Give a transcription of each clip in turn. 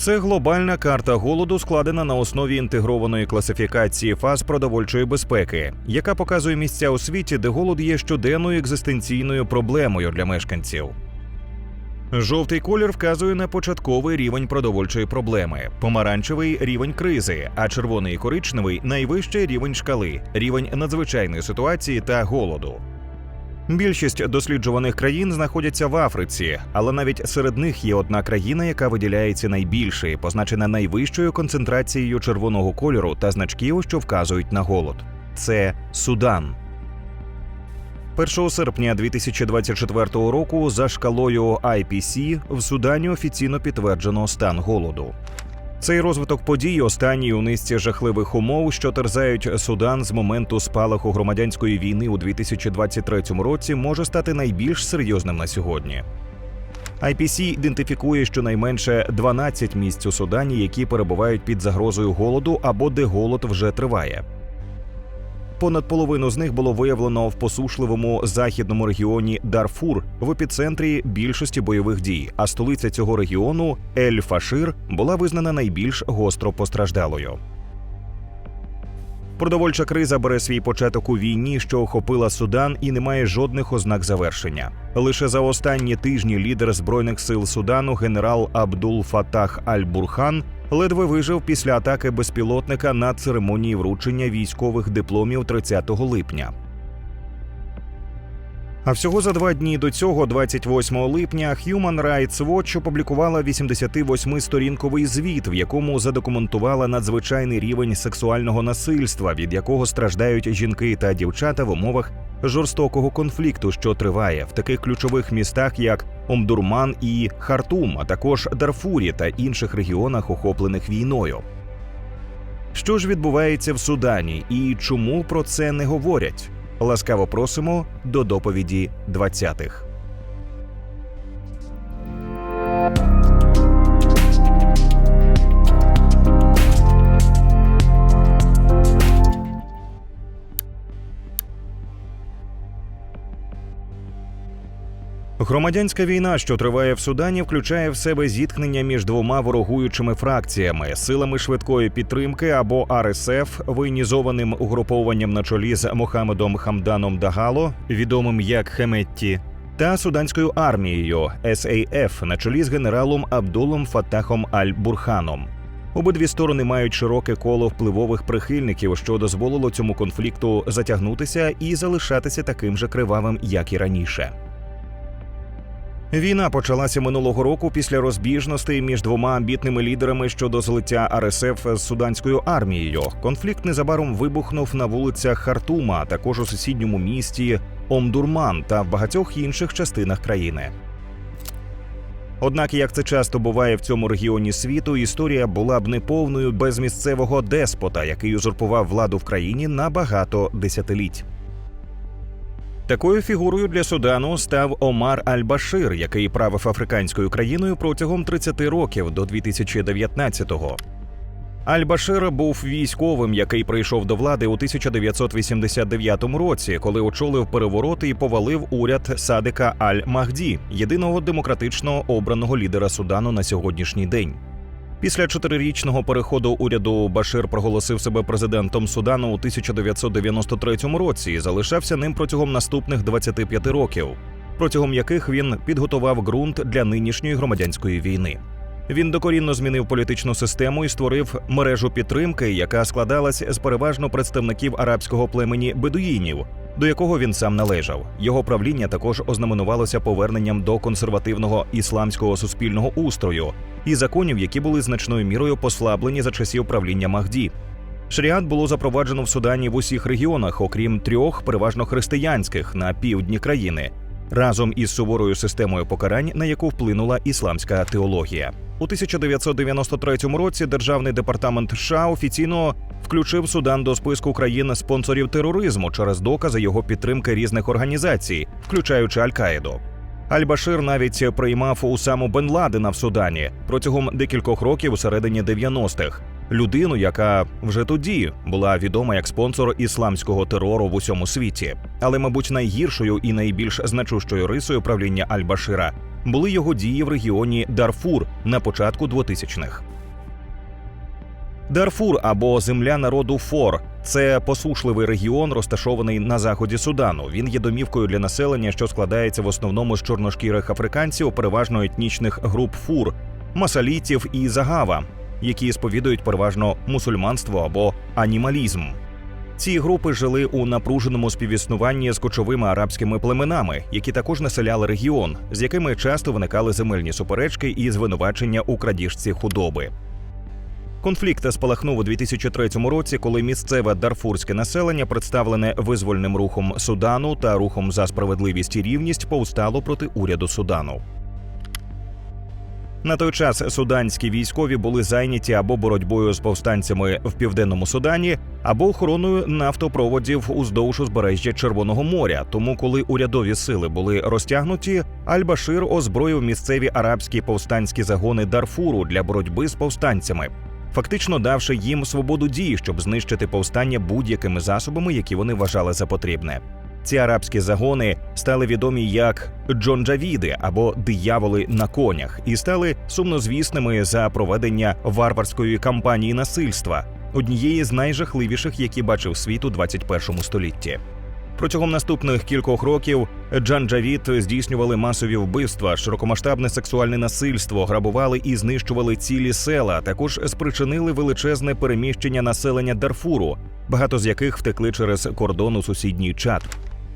Це глобальна карта голоду, складена на основі інтегрованої класифікації фаз продовольчої безпеки, яка показує місця у світі, де голод є щоденною екзистенційною проблемою для мешканців. Жовтий колір вказує на початковий рівень продовольчої проблеми, помаранчевий рівень кризи, а червоний і коричневий найвищий рівень шкали, рівень надзвичайної ситуації та голоду. Більшість досліджуваних країн знаходяться в Африці, але навіть серед них є одна країна, яка виділяється найбільше, позначена найвищою концентрацією червоного кольору та значків, що вказують на голод. Це Судан. 1 серпня 2024 року за шкалою IPC в Судані офіційно підтверджено стан голоду. Цей розвиток подій останній у низці жахливих умов, що терзають Судан з моменту спалаху громадянської війни у 2023 році, може стати найбільш серйозним на сьогодні. IPC ідентифікує щонайменше 12 місць у Судані, які перебувають під загрозою голоду або де голод вже триває. Понад половину з них було виявлено в посушливому західному регіоні Дарфур в епіцентрі більшості бойових дій. А столиця цього регіону Ель-Фашир була визнана найбільш гостро постраждалою. Продовольча криза бере свій початок у війні, що охопила Судан, і не має жодних ознак завершення. Лише за останні тижні лідер збройних сил Судану, генерал Абдул Фатах Аль-Бурхан, ледве вижив після атаки безпілотника на церемонії вручення військових дипломів 30 липня. А всього за два дні до цього, 28 липня, Human Rights Watch опублікувала 88-сторінковий звіт, в якому задокументувала надзвичайний рівень сексуального насильства, від якого страждають жінки та дівчата в умовах жорстокого конфлікту, що триває в таких ключових містах, як Омдурман і Хартум, а також Дарфурі та інших регіонах, охоплених війною. Що ж відбувається в Судані і чому про це не говорять? Ласкаво просимо до доповіді 20-х. Громадянська війна, що триває в Судані, включає в себе зіткнення між двома ворогуючими фракціями силами швидкої підтримки або РСФ, воєнізованим угрупованням на чолі з Мохамедом Хамданом Дагало, відомим як Хеметті, та суданською армією САФ на чолі з генералом Абдулом Фатахом Аль-Бурханом. Обидві сторони мають широке коло впливових прихильників, що дозволило цьому конфлікту затягнутися і залишатися таким же кривавим, як і раніше. Війна почалася минулого року після розбіжностей між двома амбітними лідерами щодо злиття РСФ з суданською армією. Конфлікт незабаром вибухнув на вулицях Хартума, а також у сусідньому місті Омдурман та в багатьох інших частинах країни. Однак, як це часто буває в цьому регіоні світу, історія була б неповною без місцевого деспота, який узурпував владу в країні на багато десятиліть. Такою фігурою для Судану став Омар Аль-Башир, який правив африканською країною протягом 30 років до 2019-го. Аль-Башир був військовим, який прийшов до влади у 1989 році, коли очолив перевороти і повалив уряд Садика Аль-Махді, єдиного демократично обраного лідера Судану на сьогоднішній день. Після чотирирічного переходу уряду Башир проголосив себе президентом Судану у 1993 році і залишався ним протягом наступних 25 років, протягом яких він підготував ґрунт для нинішньої громадянської війни. Він докорінно змінив політичну систему і створив мережу підтримки, яка складалась з переважно представників арабського племені бедуїнів, до якого він сам належав. Його правління також ознаменувалося поверненням до консервативного ісламського суспільного устрою і законів, які були значною мірою послаблені за часів правління Махді. Шаріат було запроваджено в Судані в усіх регіонах, окрім трьох, переважно християнських на півдні країни, разом із суворою системою покарань, на яку вплинула ісламська теологія. У 1993 році державний департамент США офіційно включив Судан до списку країн спонсорів тероризму через докази його підтримки різних організацій, включаючи Аль-Каїду. Аль-Башир навіть приймав Усаму Бен Ладена в Судані протягом декількох років у середині 90-х. Людину, яка вже тоді була відома як спонсор ісламського терору в усьому світі. Але, мабуть, найгіршою і найбільш значущою рисою правління Аль-Башира були його дії в регіоні Дарфур на початку 2000-х. Дарфур або земля народу Фор це посушливий регіон, розташований на заході Судану. Він є домівкою для населення, що складається в основному з чорношкірих африканців, переважно етнічних груп фур, масалітів і загава, які сповідують переважно мусульманство або анімалізм. Ці групи жили у напруженому співіснуванні з кочовими арабськими племенами, які також населяли регіон, з якими часто виникали земельні суперечки і звинувачення у крадіжці худоби. Конфлікт спалахнув у 2003 році, коли місцеве дарфурське населення, представлене визвольним рухом Судану та рухом за справедливість і рівність, повстало проти уряду Судану. На той час суданські військові були зайняті або боротьбою з повстанцями в південному Судані, або охороною нафтопроводів уздовж узбережжя Червоного моря. Тому, коли урядові сили були розтягнуті, Аль-Башир озброїв місцеві арабські повстанські загони Дарфуру для боротьби з повстанцями фактично давши їм свободу дії, щоб знищити повстання будь-якими засобами, які вони вважали за потрібне. Ці арабські загони стали відомі як Джонджавіди або дияволи на конях, і стали сумнозвісними за проведення варварської кампанії насильства, однієї з найжахливіших, які бачив світ у 21 столітті. Протягом наступних кількох років Джанджавіт здійснювали масові вбивства, широкомасштабне сексуальне насильство, грабували і знищували цілі села. Також спричинили величезне переміщення населення Дарфуру, багато з яких втекли через кордон у сусідній чат.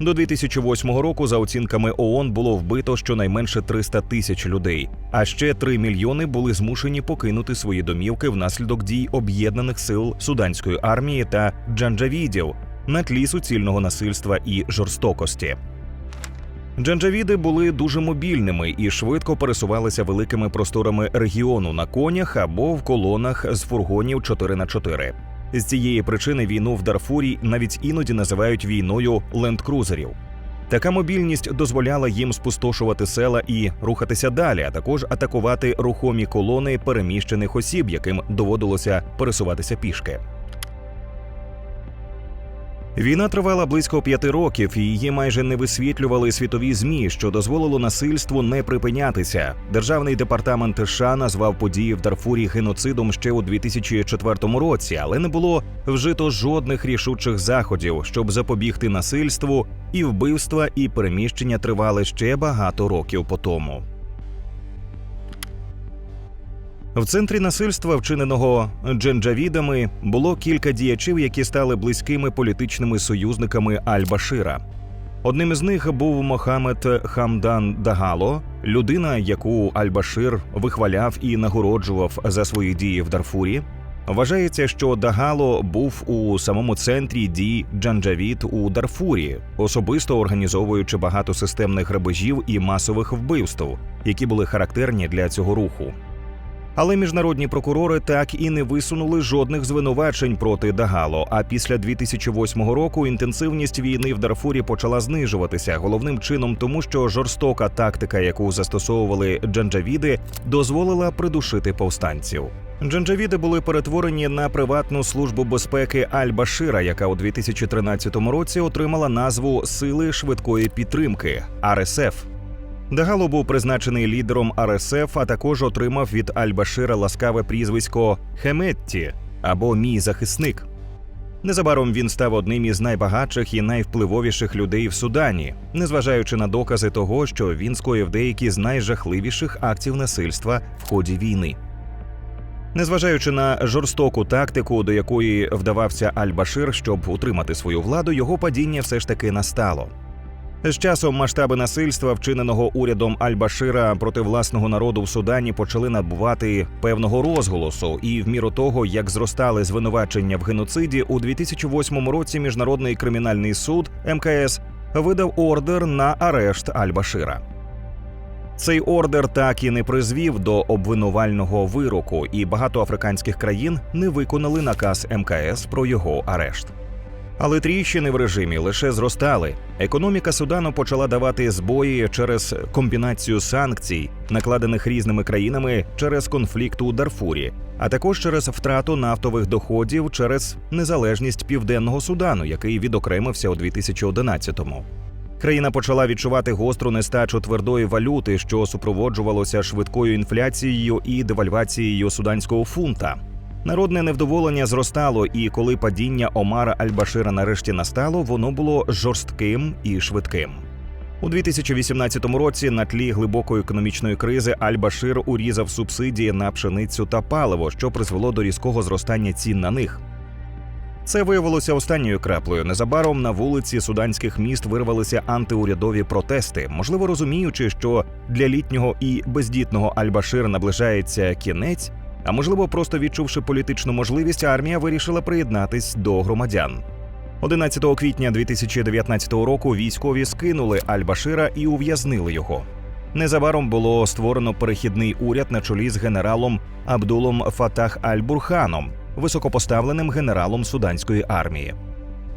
До 2008 року, за оцінками ООН, було вбито щонайменше 300 тисяч людей, а ще 3 мільйони були змушені покинути свої домівки внаслідок дій об'єднаних сил суданської армії та джанджавідів на тлі суцільного насильства і жорстокості. Джанджавіди були дуже мобільними і швидко пересувалися великими просторами регіону на конях або в колонах з фургонів 4 на 4 З цієї причини війну в Дарфурі навіть іноді називають війною лендкрузерів. Така мобільність дозволяла їм спустошувати села і рухатися далі, а також атакувати рухомі колони переміщених осіб, яким доводилося пересуватися пішки. Війна тривала близько п'яти років, і її майже не висвітлювали світові змі, що дозволило насильству не припинятися. Державний департамент США назвав події в Дарфурі геноцидом ще у 2004 році, але не було вжито жодних рішучих заходів, щоб запобігти насильству, і вбивства і переміщення тривали ще багато років по тому. В центрі насильства, вчиненого дженджавідами, було кілька діячів, які стали близькими політичними союзниками Аль-Башира. Одним із них був Мохамед Хамдан Дагало, людина, яку Аль-Башир вихваляв і нагороджував за свої дії в Дарфурі. Вважається, що Дагало був у самому центрі дій Джанджавід у Дарфурі, особисто організовуючи багато системних грабежів і масових вбивств, які були характерні для цього руху. Але міжнародні прокурори так і не висунули жодних звинувачень проти Дагало. А після 2008 року інтенсивність війни в Дарфурі почала знижуватися головним чином, тому що жорстока тактика, яку застосовували джанджавіди, дозволила придушити повстанців. Джанджавіди були перетворені на приватну службу безпеки Аль-Башира, яка у 2013 році отримала назву Сили швидкої підтримки РСФ. Дагало був призначений лідером РСФ, а також отримав від Аль-Башира ласкаве прізвисько Хеметті або Мій захисник. Незабаром він став одним із найбагатших і найвпливовіших людей в Судані, незважаючи на докази того, що він скоїв деякі з найжахливіших актів насильства в ході війни. Незважаючи на жорстоку тактику, до якої вдавався Аль-Башир, щоб утримати свою владу, його падіння все ж таки настало. З часом масштаби насильства, вчиненого урядом Аль-Башира проти власного народу в Судані, почали набувати певного розголосу. І в міру того, як зростали звинувачення в геноциді, у 2008 році міжнародний кримінальний суд МКС видав ордер на арешт Аль-Башира. Цей ордер так і не призвів до обвинувального вироку, і багато африканських країн не виконали наказ МКС про його арешт. Але тріщини в режимі лише зростали. Економіка Судану почала давати збої через комбінацію санкцій, накладених різними країнами через конфлікт у Дарфурі, а також через втрату нафтових доходів через незалежність південного Судану, який відокремився у 2011-му. Країна почала відчувати гостру нестачу твердої валюти, що супроводжувалося швидкою інфляцією і девальвацією суданського фунта. Народне невдоволення зростало, і коли падіння Омара Аль-Башира нарешті настало, воно було жорстким і швидким. У 2018 році на тлі глибокої економічної кризи Аль-Башир урізав субсидії на пшеницю та паливо, що призвело до різкого зростання цін на них. Це виявилося останньою краплею. Незабаром на вулиці суданських міст вирвалися антиурядові протести, можливо, розуміючи, що для літнього і бездітного Аль-Башир наближається кінець. А можливо, просто відчувши політичну можливість, армія вирішила приєднатись до громадян. 11 квітня 2019 року військові скинули Аль-Башира і ув'язнили його. Незабаром було створено перехідний уряд на чолі з генералом Абдулом Фатах Аль-Бурханом, високопоставленим генералом суданської армії.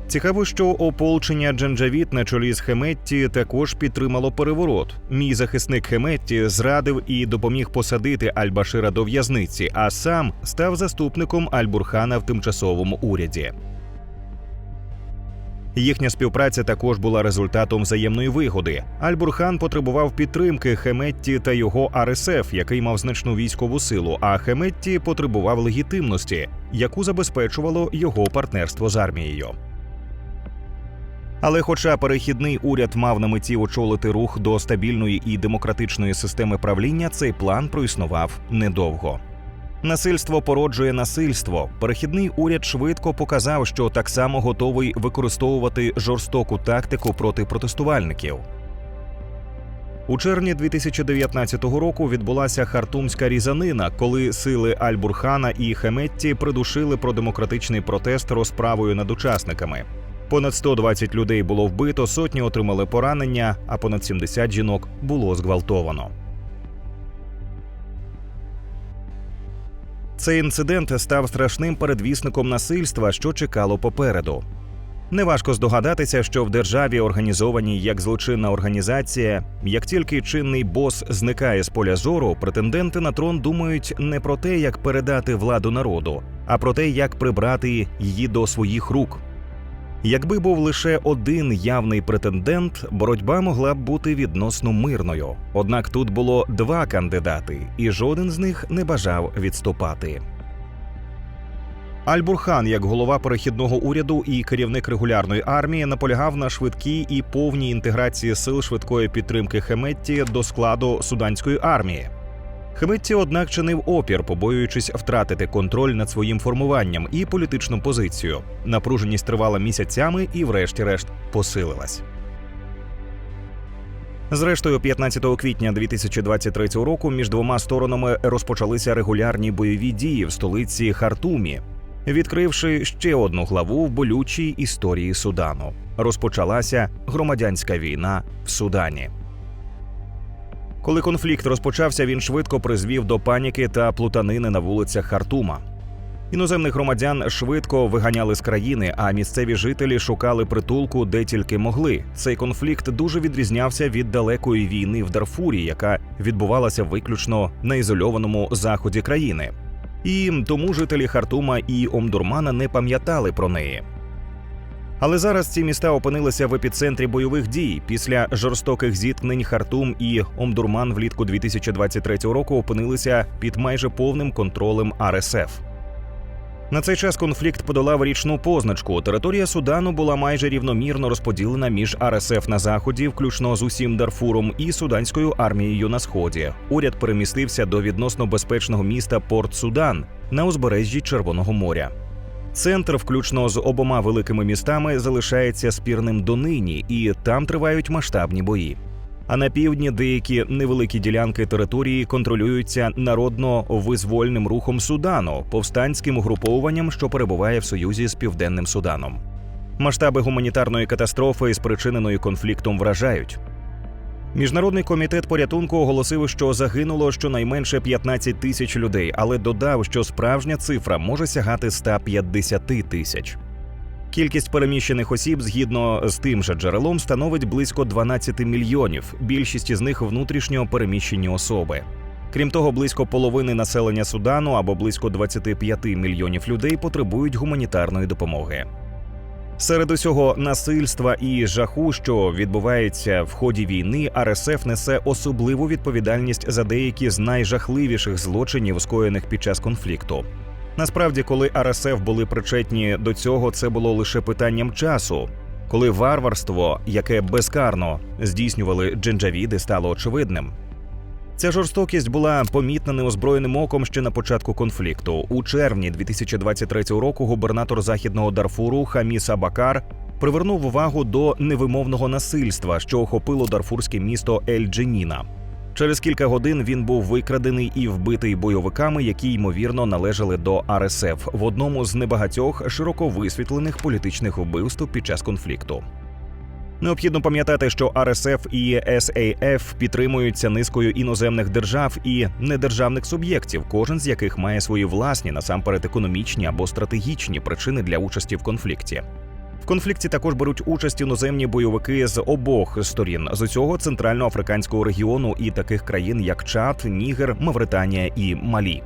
Цікаво, що ополчення Джанджавіт на чолі з Хеметті також підтримало переворот. Мій захисник Хеметті зрадив і допоміг посадити Аль-Башира до в'язниці, а сам став заступником Аль-Бурхана в тимчасовому уряді. Їхня співпраця також була результатом взаємної вигоди. Аль-Бурхан потребував підтримки Хеметті та його РСФ, який мав значну військову силу. А Хеметті потребував легітимності, яку забезпечувало його партнерство з армією. Але, хоча перехідний уряд мав на меті очолити рух до стабільної і демократичної системи правління, цей план проіснував недовго. Насильство породжує насильство. Перехідний уряд швидко показав, що так само готовий використовувати жорстоку тактику проти протестувальників. У червні 2019 року відбулася хартумська різанина, коли сили Аль-Бурхана і Хеметті придушили продемократичний протест розправою над учасниками. Понад 120 людей було вбито, сотні отримали поранення, а понад 70 жінок було зґвалтовано. Цей інцидент став страшним передвісником насильства, що чекало попереду. Неважко здогадатися, що в державі, організованій як злочинна організація, як тільки чинний бос зникає з поля зору, претенденти на трон думають не про те, як передати владу народу, а про те, як прибрати її до своїх рук. Якби був лише один явний претендент, боротьба могла б бути відносно мирною. Однак тут було два кандидати, і жоден з них не бажав відступати. Аль-Бурхан, як голова перехідного уряду і керівник регулярної армії, наполягав на швидкій і повній інтеграції сил швидкої підтримки Хеметті до складу суданської армії. Хеметті, однак, чинив опір, побоюючись втратити контроль над своїм формуванням і політичну позицію. Напруженість тривала місяцями і, врешті-решт, посилилась. Зрештою, 15 квітня 2023 року між двома сторонами розпочалися регулярні бойові дії в столиці Хартумі, відкривши ще одну главу в болючій історії Судану. Розпочалася громадянська війна в Судані. Коли конфлікт розпочався, він швидко призвів до паніки та плутанини на вулицях Хартума. Іноземних громадян швидко виганяли з країни, а місцеві жителі шукали притулку де тільки могли. Цей конфлікт дуже відрізнявся від далекої війни в Дарфурі, яка відбувалася виключно на ізольованому заході країни. І тому жителі Хартума і Омдурмана не пам'ятали про неї. Але зараз ці міста опинилися в епіцентрі бойових дій. Після жорстоких зіткнень Хартум і Омдурман влітку 2023 року опинилися під майже повним контролем РСФ. На цей час конфлікт подолав річну позначку. Територія Судану була майже рівномірно розподілена між РСФ на заході, включно з усім Дарфуром, і суданською армією на сході. Уряд перемістився до відносно безпечного міста Порт Судан на узбережжі Червоного моря. Центр, включно з обома великими містами, залишається спірним донині, і там тривають масштабні бої. А на півдні деякі невеликі ділянки території контролюються народно-визвольним рухом Судану, повстанським угруповуванням, що перебуває в союзі з південним Суданом. Масштаби гуманітарної катастрофи, спричиненої конфліктом, вражають. Міжнародний комітет порятунку оголосив, що загинуло щонайменше 15 тисяч людей, але додав, що справжня цифра може сягати 150 тисяч. Кількість переміщених осіб згідно з тим же джерелом становить близько 12 мільйонів. Більшість із них внутрішньо переміщені особи. Крім того, близько половини населення Судану або близько 25 мільйонів людей потребують гуманітарної допомоги. Серед усього насильства і жаху, що відбувається в ході війни, РСФ несе особливу відповідальність за деякі з найжахливіших злочинів, скоєних під час конфлікту. Насправді, коли РСФ були причетні до цього, це було лише питанням часу. Коли варварство, яке безкарно здійснювали джинджавіди, стало очевидним. Ця жорстокість була помітна неозброєним оком ще на початку конфлікту. У червні 2023 року губернатор західного Дарфуру Хаміс Абакар привернув увагу до невимовного насильства, що охопило дарфурське місто Ель-Дженіна. Через кілька годин він був викрадений і вбитий бойовиками, які ймовірно належали до РСФ в одному з небагатьох широко висвітлених політичних вбивств під час конфлікту. Необхідно пам'ятати, що РСФ і САФ підтримуються низкою іноземних держав і недержавних суб'єктів, кожен з яких має свої власні насамперед економічні або стратегічні причини для участі в конфлікті. В конфлікті також беруть участь іноземні бойовики з обох сторін з усього центральноафриканського регіону і таких країн, як Чад, Нігер, Мавританія і Малі.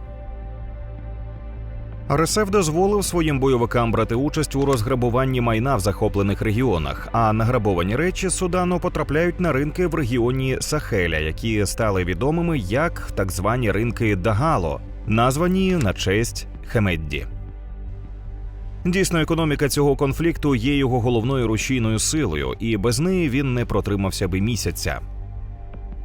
РСФ дозволив своїм бойовикам брати участь у розграбуванні майна в захоплених регіонах, а награбовані речі Судану потрапляють на ринки в регіоні Сахеля, які стали відомими як так звані ринки Дагало, названі на честь Хемедді. Дійсно, економіка цього конфлікту є його головною рушійною силою, і без неї він не протримався би місяця.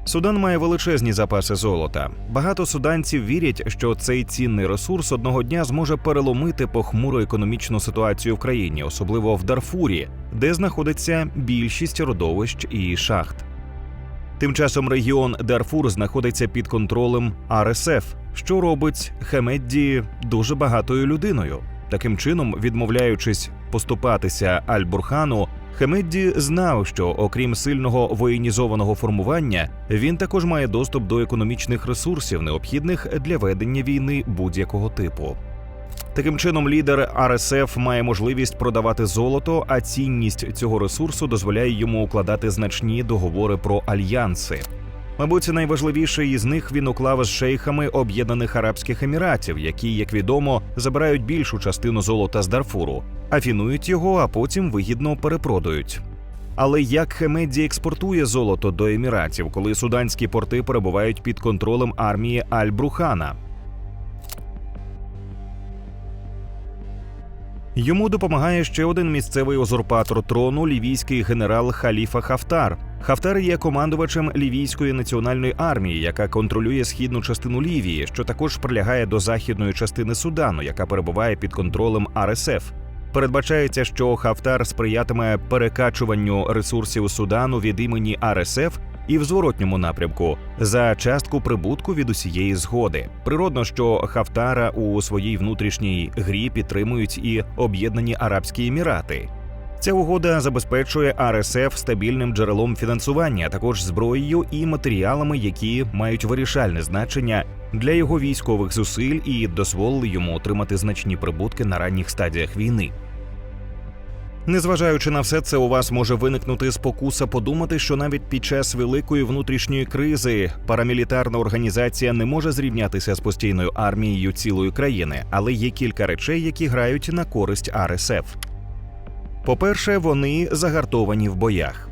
Судан має величезні запаси золота. Багато суданців вірять, що цей цінний ресурс одного дня зможе переломити похмуру економічну ситуацію в країні, особливо в Дарфурі, де знаходиться більшість родовищ і шахт. Тим часом регіон Дарфур знаходиться під контролем РСФ, що робить Хемедді дуже багатою людиною. Таким чином, відмовляючись поступатися Аль-Бурхану, Хемедді знав, що окрім сильного воєнізованого формування, він також має доступ до економічних ресурсів, необхідних для ведення війни будь-якого типу. Таким чином, лідер РСФ має можливість продавати золото, а цінність цього ресурсу дозволяє йому укладати значні договори про альянси. Мабуть, найважливіший із них він уклав з шейхами Об'єднаних Арабських Еміратів, які, як відомо, забирають більшу частину золота з Дарфуру, афінують його, а потім вигідно перепродають. Але як Хемедді експортує золото до еміратів, коли суданські порти перебувають під контролем армії Аль-Брухана? Йому допомагає ще один місцевий узурпатор трону лівійський генерал Халіфа Хафтар. Хафтар є командувачем лівійської національної армії, яка контролює східну частину Лівії, що також прилягає до західної частини Судану, яка перебуває під контролем РСФ. Передбачається, що Хафтар сприятиме перекачуванню ресурсів Судану від імені РСФ і в зворотньому напрямку за частку прибутку від усієї згоди. Природно, що Хафтара у своїй внутрішній грі підтримують і Об'єднані Арабські Емірати. Ця угода забезпечує РСФ стабільним джерелом фінансування, а також зброєю і матеріалами, які мають вирішальне значення для його військових зусиль і дозволили йому отримати значні прибутки на ранніх стадіях війни. Незважаючи на все це, у вас може виникнути спокуса подумати, що навіть під час великої внутрішньої кризи парамілітарна організація не може зрівнятися з постійною армією цілої країни, але є кілька речей, які грають на користь РСФ. По-перше, вони загартовані в боях.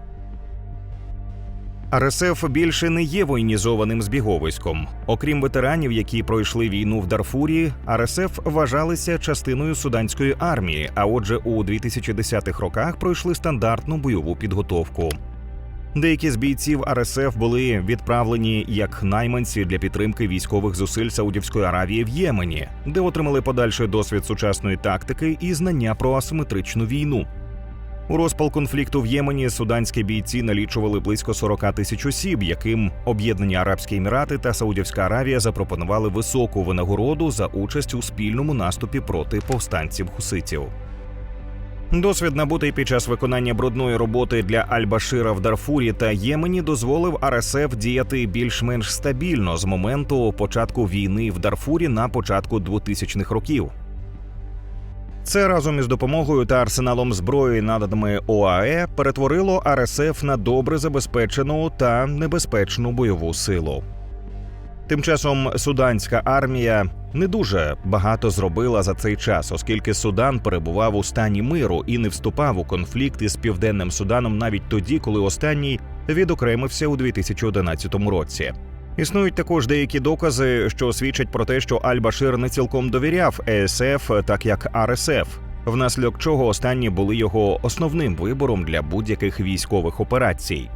РСФ більше не є воєнізованим збіговиськом. Окрім ветеранів, які пройшли війну в Дарфурі, РСФ вважалися частиною суданської армії, а отже, у 2010-х роках пройшли стандартну бойову підготовку. Деякі з бійців РСФ були відправлені як найманці для підтримки військових зусиль Саудівської Аравії в Ємені, де отримали подальший досвід сучасної тактики і знання про асиметричну війну. У розпал конфлікту в Ємені суданські бійці налічували близько 40 тисяч осіб, яким Об'єднані Арабські Емірати та Саудівська Аравія запропонували високу винагороду за участь у спільному наступі проти повстанців хуситів. Досвід, набутий під час виконання брудної роботи для Аль-Башира в Дарфурі та Ємені, дозволив РСФ діяти більш-менш стабільно з моменту початку війни в Дарфурі на початку 2000-х років. Це разом із допомогою та арсеналом зброї, наданими ОАЕ, перетворило РСФ на добре забезпечену та небезпечну бойову силу. Тим часом суданська армія не дуже багато зробила за цей час, оскільки Судан перебував у стані миру і не вступав у конфлікт із південним Суданом навіть тоді, коли останній відокремився у 2011 році. Існують також деякі докази, що свідчать про те, що Аль-Башир не цілком довіряв ЕСФ, так як РСФ, внаслідок чого останні були його основним вибором для будь-яких військових операцій.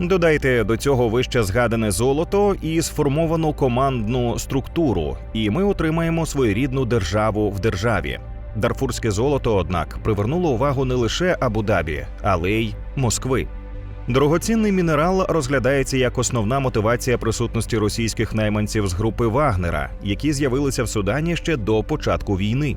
Додайте до цього вище згадане золото і сформовану командну структуру, і ми отримаємо своєрідну державу в державі. Дарфурське золото, однак, привернуло увагу не лише Абу-Дабі, але й Москви. Дорогоцінний мінерал розглядається як основна мотивація присутності російських найманців з групи Вагнера, які з'явилися в Судані ще до початку війни.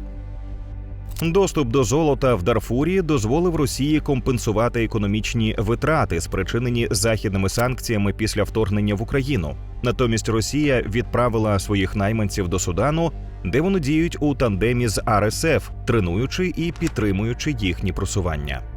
Доступ до золота в Дарфурі дозволив Росії компенсувати економічні витрати, спричинені західними санкціями після вторгнення в Україну. Натомість Росія відправила своїх найманців до Судану, де вони діють у тандемі з РСФ, тренуючи і підтримуючи їхні просування.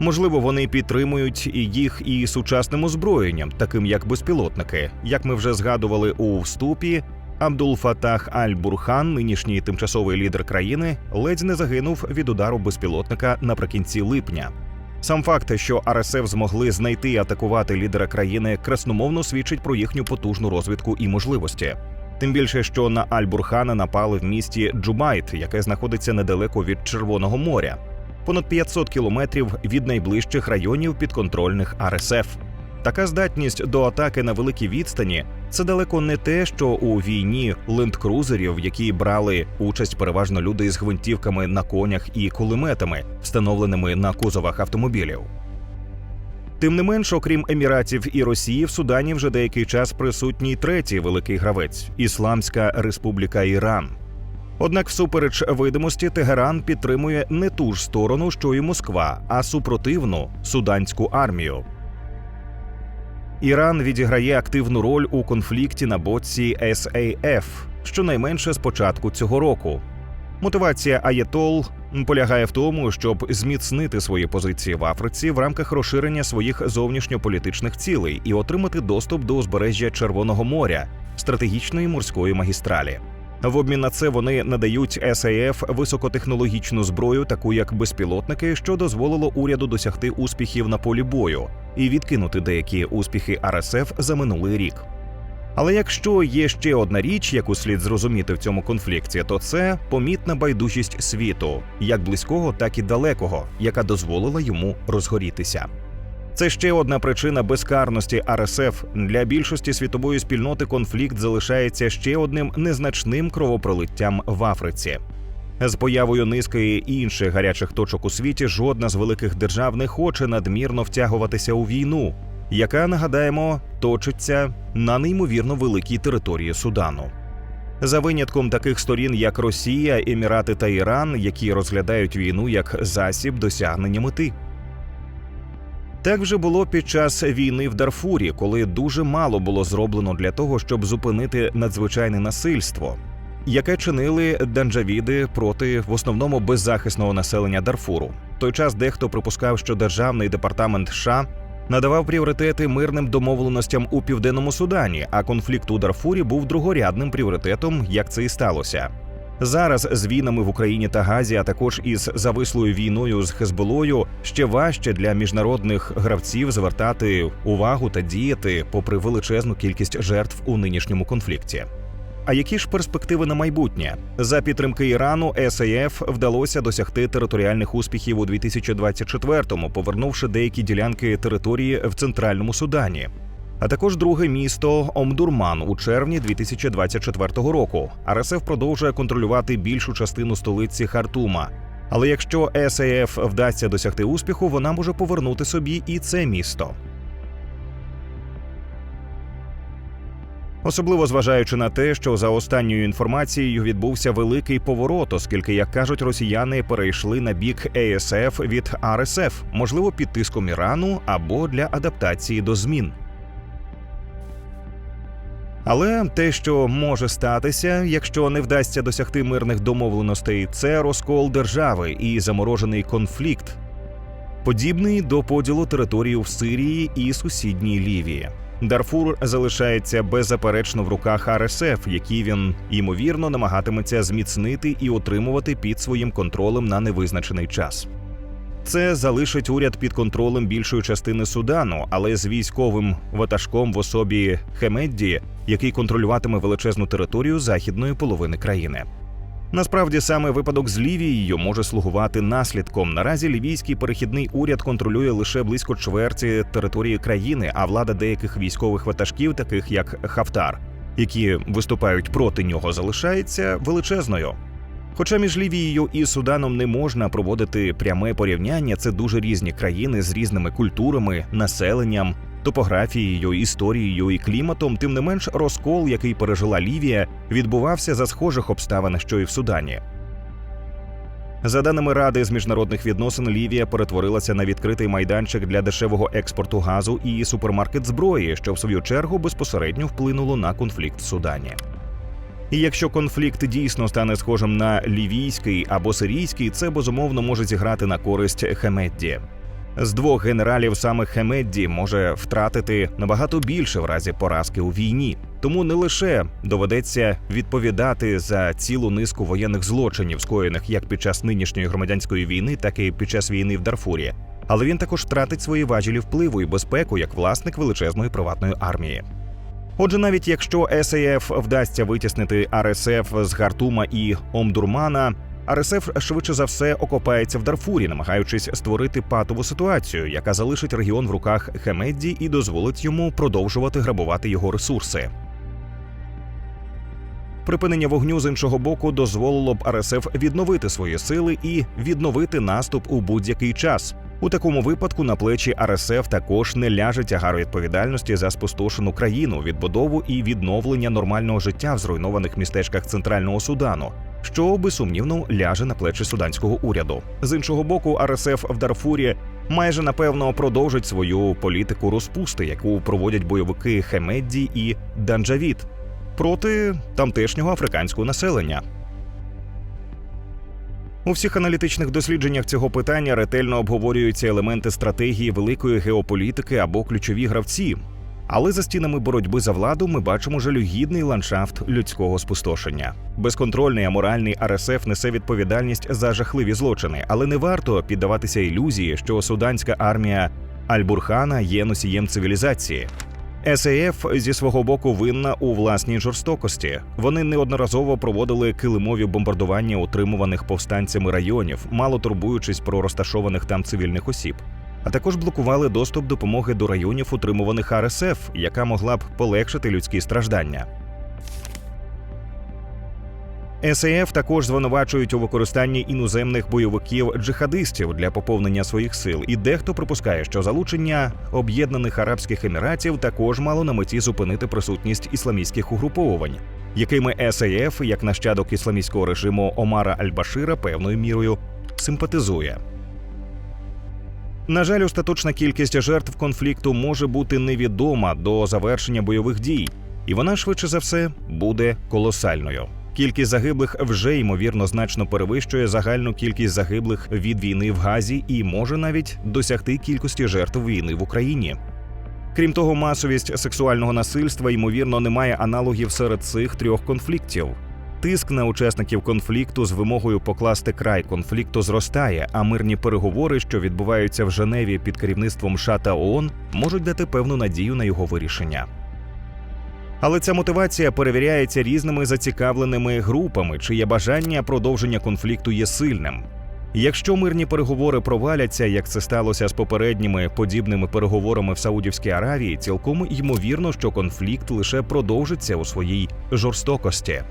Можливо, вони підтримують їх і сучасним озброєнням, таким як безпілотники. Як ми вже згадували у вступі, Абдул Фатах Аль-Бурхан, нинішній тимчасовий лідер країни, ледь не загинув від удару безпілотника наприкінці липня. Сам факт, що РСФ змогли знайти і атакувати лідера країни, красномовно свідчить про їхню потужну розвідку і можливості. Тим більше, що на Аль-Бурхана напали в місті Джубайт, яке знаходиться недалеко від Червоного моря, понад 500 кілометрів від найближчих районів підконтрольних РСФ. Така здатність до атаки на великій відстані це далеко не те, що у війні лендкрузерів, в якій брали участь переважно люди із гвинтівками на конях і кулеметами, встановленими на кузовах автомобілів. Тим не менш, окрім Еміратів і Росії, в Судані вже деякий час присутній третій великий гравець Ісламська Республіка Іран. Однак, всупереч видимості, Тегеран підтримує не ту ж сторону, що і Москва, а супротивну суданську армію. Іран відіграє активну роль у конфлікті на боці SAF, щонайменше з початку цього року. Мотивація Аєтол полягає в тому, щоб зміцнити свої позиції в Африці в рамках розширення своїх зовнішньополітичних цілей і отримати доступ до узбережжя Червоного моря, стратегічної морської магістралі. В обмін на це вони надають САФ високотехнологічну зброю, таку як безпілотники, що дозволило уряду досягти успіхів на полі бою і відкинути деякі успіхи РСФ за минулий рік. Але якщо є ще одна річ, яку слід зрозуміти в цьому конфлікті, то це помітна байдужість світу, як близького, так і далекого, яка дозволила йому розгорітися. Це ще одна причина безкарності РСФ для більшості світової спільноти. Конфлікт залишається ще одним незначним кровопролиттям в Африці. З появою низки інших гарячих точок у світі жодна з великих держав не хоче надмірно втягуватися у війну, яка нагадаємо точиться на неймовірно великій території Судану. За винятком таких сторін, як Росія, Емірати та Іран, які розглядають війну як засіб досягнення мети. Так вже було під час війни в Дарфурі, коли дуже мало було зроблено для того, щоб зупинити надзвичайне насильство, яке чинили данджавіди проти в основному беззахисного населення Дарфуру. Той час дехто припускав, що державний департамент США надавав пріоритети мирним домовленостям у південному Судані, а конфлікт у Дарфурі був другорядним пріоритетом, як це і сталося. Зараз з війнами в Україні та Газі, а також із завислою війною з Хезболою, ще важче для міжнародних гравців звертати увагу та діяти, попри величезну кількість жертв у нинішньому конфлікті. А які ж перспективи на майбутнє за підтримки Ірану САФ вдалося досягти територіальних успіхів у 2024-му, повернувши деякі ділянки території в центральному Судані а також друге місто Омдурман у червні 2024 року. РСФ продовжує контролювати більшу частину столиці Хартума. Але якщо САФ вдасться досягти успіху, вона може повернути собі і це місто. Особливо зважаючи на те, що за останньою інформацією відбувся великий поворот, оскільки, як кажуть росіяни, перейшли на бік ЕСФ від РСФ, можливо, під тиском Ірану або для адаптації до змін. Але те, що може статися, якщо не вдасться досягти мирних домовленостей, це розкол держави і заморожений конфлікт, подібний до поділу території в Сирії і сусідній Лівії. Дарфур залишається беззаперечно в руках РСФ, які він ймовірно намагатиметься зміцнити і отримувати під своїм контролем на невизначений час. Це залишить уряд під контролем більшої частини Судану, але з військовим ватажком в особі Хемедді, який контролюватиме величезну територію західної половини країни. Насправді саме випадок з Лівією може слугувати наслідком. Наразі лівійський перехідний уряд контролює лише близько чверті території країни, а влада деяких військових ватажків, таких як Хафтар, які виступають проти нього, залишається величезною. Хоча між Лівією і Суданом не можна проводити пряме порівняння, це дуже різні країни з різними культурами, населенням, топографією, історією і кліматом, тим не менш, розкол, який пережила Лівія, відбувався за схожих обставин, що і в Судані. За даними Ради з міжнародних відносин, Лівія перетворилася на відкритий майданчик для дешевого експорту газу і супермаркет зброї, що в свою чергу безпосередньо вплинуло на конфлікт в Судані. І якщо конфлікт дійсно стане схожим на лівійський або сирійський, це безумовно може зіграти на користь Хемедді. З двох генералів саме Хемедді може втратити набагато більше в разі поразки у війні, тому не лише доведеться відповідати за цілу низку воєнних злочинів, скоєних як під час нинішньої громадянської війни, так і під час війни в Дарфурі. Але він також втратить свої важелі впливу і безпеку як власник величезної приватної армії. Отже, навіть якщо САФ вдасться витіснити РСФ з Гартума і Омдурмана, РСФ швидше за все окопається в Дарфурі, намагаючись створити патову ситуацію, яка залишить регіон в руках Хемедді і дозволить йому продовжувати грабувати його ресурси. Припинення вогню з іншого боку дозволило б РСФ відновити свої сили і відновити наступ у будь-який час. У такому випадку на плечі РСФ також не ляже тягар відповідальності за спустошену країну, відбудову і відновлення нормального життя в зруйнованих містечках центрального Судану, що безсумнівно ляже на плечі суданського уряду. З іншого боку, РСФ в Дарфурі майже напевно продовжить свою політику розпусти, яку проводять бойовики Хемедді і Данджавіт проти тамтешнього африканського населення. У всіх аналітичних дослідженнях цього питання ретельно обговорюються елементи стратегії великої геополітики або ключові гравці. Але за стінами боротьби за владу ми бачимо жалюгідний ландшафт людського спустошення. Безконтрольний аморальний РСФ несе відповідальність за жахливі злочини, але не варто піддаватися ілюзії, що суданська армія Аль-Бурхана є носієм цивілізації. САФ зі свого боку винна у власній жорстокості. Вони неодноразово проводили килимові бомбардування утримуваних повстанцями районів, мало турбуючись про розташованих там цивільних осіб. А також блокували доступ допомоги до районів, утримуваних РСФ, яка могла б полегшити людські страждання. САФ також звинувачують у використанні іноземних бойовиків джихадистів для поповнення своїх сил, і дехто припускає, що залучення об'єднаних арабських еміратів також мало на меті зупинити присутність ісламістських угруповувань, якими САФ, як нащадок ісламістського режиму Омара Аль-Башира, певною мірою симпатизує. На жаль, остаточна кількість жертв конфлікту може бути невідома до завершення бойових дій, і вона швидше за все буде колосальною. Кількість загиблих вже ймовірно значно перевищує загальну кількість загиблих від війни в Газі і може навіть досягти кількості жертв війни в Україні. Крім того, масовість сексуального насильства ймовірно не має аналогів серед цих трьох конфліктів. Тиск на учасників конфлікту з вимогою покласти край конфлікту зростає, а мирні переговори, що відбуваються в Женеві під керівництвом США та ООН, можуть дати певну надію на його вирішення. Але ця мотивація перевіряється різними зацікавленими групами, чиє бажання продовження конфлікту є сильним. Якщо мирні переговори проваляться, як це сталося з попередніми подібними переговорами в Саудівській Аравії, цілком ймовірно, що конфлікт лише продовжиться у своїй жорстокості.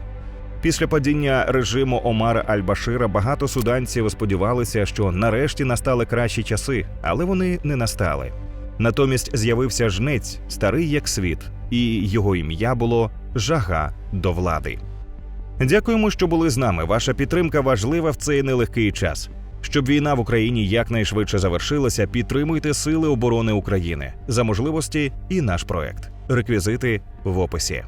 Після падіння режиму Омара Аль-Башира багато суданців сподівалися, що нарешті настали кращі часи, але вони не настали. Натомість з'явився жнець, старий як світ, і його ім'я було Жага до влади. Дякуємо, що були з нами. Ваша підтримка важлива в цей нелегкий час. Щоб війна в Україні якнайшвидше завершилася, підтримуйте Сили оборони України за можливості і наш проект. Реквізити в описі.